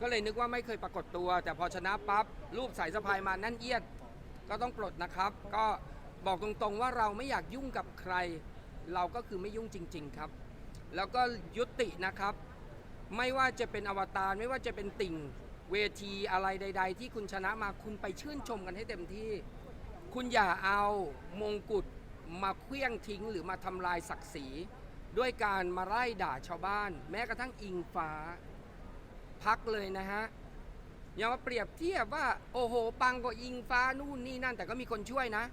ก็เลยนึกว่าไม่เคยปรากฏตัว แต่พอชนะปั๊บรูปสายสะพายมานั่นเอียด ก็ต้องปลดนะครับ ก็บอกตรงๆว่าเราไม่อยากยุ่งกับใคร เราก็คือไม่ยุ่งจริง ๆครับ แล้วก็ยุตินะครับ ไม่ว่าจะเป็นอวตารไม่ว่าจะเป็นติ่งเวทีอะไรใด ๆ ที่คุณชนะมาคุณไปชื่นชมกันให้เต็มที่ คุณอย่าเอามงกุฎมาเคลี้ยงทิ้งหรือมาทำลายศักดิ์ศรี ด้วยการมาไล่ด่าชาวบ้าน แม้กระทั่งอิงฟ้า พักเลยนะฮะอย่ามาเปรียบเทียบว่าโอ้โหปังกว่าอิงฟ้านู่นนี่นั่น แต่ก็มีคนช่วยนะ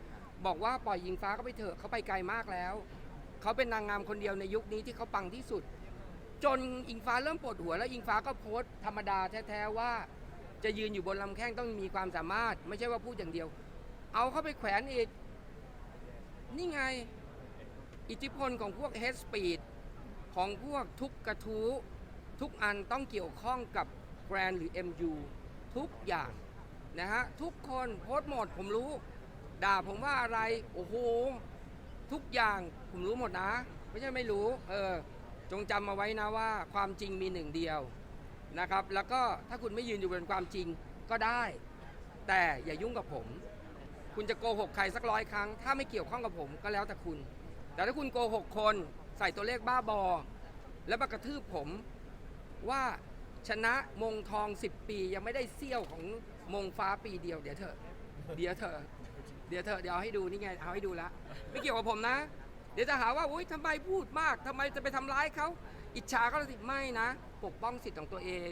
บอกว่าปล่อยอิงฟ้าเขาไปเถอะเขาไปไกลมากแล้ว เขาเป็นนางงามคนเดียวในยุคนี้ที่เขาปังที่สุด จนอิงฟ้าเริ่มปวดหัวแล้วอิงฟ้าก็โพสต์ธรรมดาแท้ๆว่า จะยืนอยู่บนลำแข้งต้องมีความสามารถ ไม่ใช่ว่าพูดอย่างเดียว เอาเข้าไปแขวนอีกนี่ไง อิทธิพลของพวก h ฮ d Speed ของพวกทุกกระทู้ ทุกอันต้องเกี่ยวข้องกับแบรนด์หรือ MU ทุกอย่างนะฮะทุกคนโพสต์หมดผมรู้ ด่าผมว่าอะไรโอ้โหทุกอย่างผมรู้หมดนะ ไม่ใช่ไม่รู้เออจงจำมาไว้นะว่าความจริงมีหนึ่งเดียวนะครับแล้วก็ถ้าคุณไม่ยืนอยู่บนความจริงก็ได้ แต่อย่ายุ่งกับผม คุณจะโกหกใครสักร้อยครั้ง ถ้าไม่เกี่ยวข้องกับผมก็แล้วแต่คุณ แต่ถ้าคุณโกหกคนใส่ตัวเลขบ้าบอ แล้วมากระทืบผม ว่าชนะมงทอง 10 ปียังไม่ได้เสี้ยวของมงฟ้าปีเดียวเดี๋ยวเถอะเดี๋ยวเถอะเดี๋ยวเถอะเดี๋ยวให้ดูนี่ไงเอาให้ดูละไม่เกี่ยวกับผมนะ เดี๋ยวจะหาว่าอุ้ยทำไมพูดมากทำไมจะไปทำร้ายเขาอิจฉาเขาสิไม่นะ ปกป้องสิทธิ์ของตัวเอง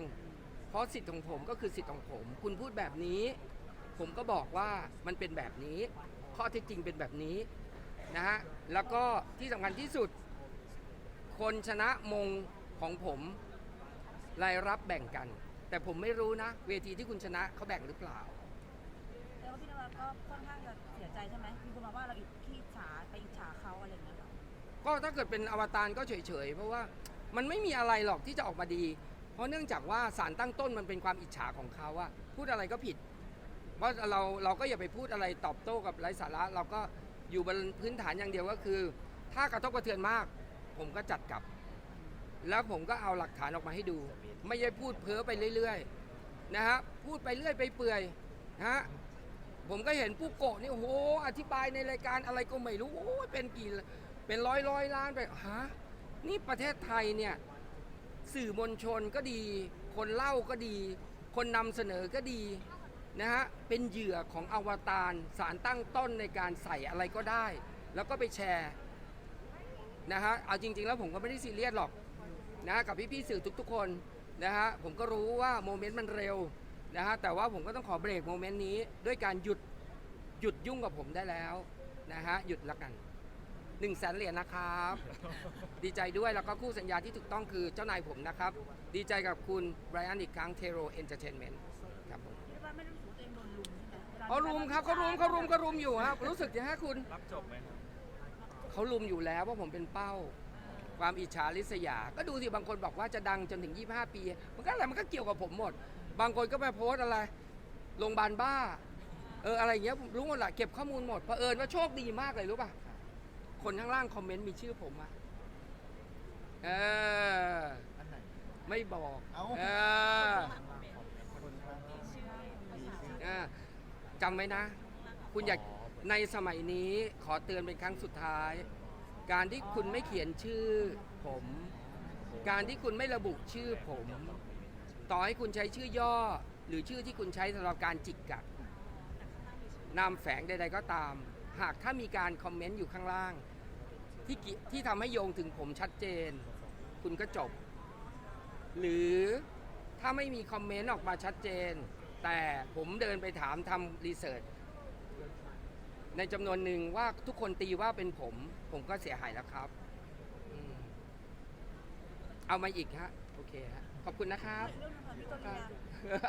เพราะสิทธิ์ของผมก็คือสิทธิ์ของผม คุณพูดแบบนี้ ผมก็บอกว่ามันเป็นแบบนี้ ข้อเท็จจริงเป็นแบบนี้นะฮะแล้วก็ที่สำคัญที่สุด คนชนะมงของผม รายรับแบ่งกัน แต่ผมไม่รู้นะ เวทีที่คุณชนะเขาแบ่งหรือเปล่า แล้วพี่นวัดก็ค่อนข้างจะเสียใจใช่ไหมมีคนมาว่าเราอิจขี้อิจฉาไปอิจฉาเขาอะไรอย่างเงี้ยค่ะก็ถ้าเกิดเป็นอวตารก็เฉยๆ เพราะว่ามันไม่มีอะไรหรอกที่จะออกมาดี เพราะเนื่องจากว่าสารตั้งต้นมันเป็นความอิจฉาของเขาอะพูดอะไรก็ผิดเพราะเราเราก็อย่าไปพูดอะไรตอบโต้กับไร้สาระเราก็อยู่บนพื้นฐานอย่างเดียวก็คือ ถ้ากระทบกระเทือนมาก ผมก็จัดกลับ แล้วผมก็เอาหลักฐานออกมาให้ดู ไม่ใช่พูดเพ้อไปเรื่อยๆนะฮะพูดไปเรื่อยไปเปื่อยนะฮะผมก็เห็นผู้โกะนี่โอ้โหอธิบายในรายการอะไรก็ไม่รู้โอ้ยเป็นกี่เป็นร้อยร้อยล้านไปฮะนี่ประเทศไทยเนี่ยสื่อมวลชนก็ดี คนเล่าก็ดี คนนำเสนอก็ดีนะฮะเป็นเหยื่อของอวตารสารตั้งต้นในการใส่อะไรก็ได้ แล้วก็ไปแชร์นะฮะเอาจริง ๆ แล้วผมก็ไม่ได้ซีเรียสหรอก นะฮะกับพี่ๆสื่อทุกๆคนนะฮะผมก็รู้ว่าโมเมนต์มันเร็วนะฮะแต่ว่าผมก็ต้องขอเบรกโมเมนต์นี้ด้วยการหยุดหยุดยุ่งกับผมได้แล้วนะฮะหยุดละกันหนึ่งแสนเหรียญนะครับ ดีใจด้วยแล้วก็คู่สัญญาที่ถูกต้องคือเจ้านายผมนะครับ ดีใจกับคุณไบรอันอีกครั้งเทโรเอนเตอร์เทนเมนต์ครับผมพี่นวัดไม่ได้รู้สึกว่าตัวเองโดนลุมใช่ไหมวลเขารุมครับเขารุมเขารุมเขารุมอยู่ครับรู้สึกยังไงคุณรับจบไหมครับ เขารุมอยู่แล้วว่าผมเป็นเป้า ความอิจฉาริษยา ก็ดูสิบางคนบอกว่าจะดังจนถึง 25 ปี มันก็อะไรมันก็เกี่ยวกับผมหมด บางคนก็ไปโพสต์อะไรโรงพยาบาลบ้า เอออะไรอย่างเงี้ยผมรู้หมดแหละเก็บข้อมูลหมดเผอิญว่าโชคดีมากเลยรู้ป่ะ คนข้างล่างคอมเมนต์มีชื่อผมอะเอออันไหน ไม่บอกเอ้า เออคนข้างล่างมีชื่ออ่าจำไว้นะ คุณอยากในสมัยนี้ขอเตือนเป็นครั้งสุดท้าย การที่คุณไม่เขียนชื่อผม การที่คุณไม่ระบุชื่อผม ต่อให้คุณใช้ชื่อย่อ หรือชื่อที่คุณใช้สำหรับการจิกกัดนามแฝงใด ๆ ก็ตาม หากถ้ามีการคอมเมนต์อยู่ข้างล่าง ที่กิที่ทำให้โยงถึงผมชัดเจน คุณก็จบ หรือถ้าไม่มีคอมเมนต์ออกมาชัดเจน แต่ผมเดินไปถามทำรีเสิร์ช ในจำนวนหนึ่งว่าทุกคนตีว่าเป็นผม ผมก็เสียหายแล้วครับอืมเอามาอีกฮะ โอเคฮะ ขอบคุณนะครับ เรื่องนึงค่ะพี่ตัวเลีย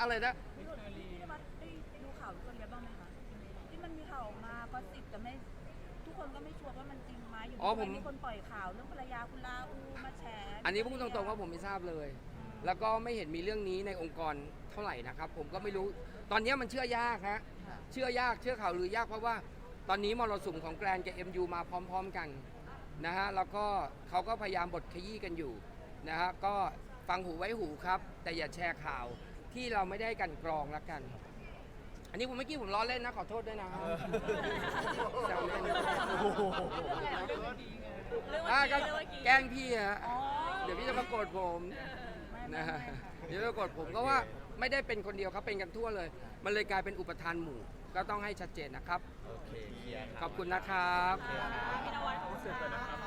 อะไรนะ พี่ตัวพี่นวัดได้ไปดูข่าวพี่ตัวเลียบ้างไหมคะที่มันมีข่าวออกมาก็สิบแต่ไม่ทุกคนก็ไม่ชัวร์ว่ามันจริงไหมอยู่อ๋อผม มีคนปล่อยข่าวเรื่องภรรยาคุณลาอูมาแฉอันนี้พูดตรงๆว่าผมไม่ทราบเลย แล้วก็ไม่เห็นมีเรื่องนี้ในองค์กรเท่าไหร่นะครับ ผมก็ไม่รู้ ตอนนี้มันเชื่อยากฮะค่ะเชื่อยากเชื่อข่าวลือยากเพราะว่า ตอนนี้มรสุมของแกรนกับ MU มาพร้อม ๆกันนะฮะแล้วก็เขาก็พยายามบทขยี้กันอยู่นะฮะก็ฟังหูไว้หูครับ แต่อย่าแชร์ข่าวที่เราไม่ได้กลันกรองละกัน อันนี้ผมเมื่อกี้ผมล้อเล่นนะขอโทษด้วยนะแซวเล่นโอ้โหเรื่องอะเมื่อก็กี้เรื่องเมื่อกี้แกล้งพี่ฮะอ๋อเดี๋ยวพี่จะมาโกรธผมไม่ไม่นะไม่ฮะค่ะ เดี๋ยวจะมาโกรธผมก็ว่าไม่ได้เป็นคนเดียวครับเป็นกันทั่วเลย มันเลยกลายเป็นอุปทานหมู่ ก็ต้องให้ชัดเจนนะครับ โอเคเคลียร์ขอบคุณนะครับ พี่นวัดขอบคุณค่ะ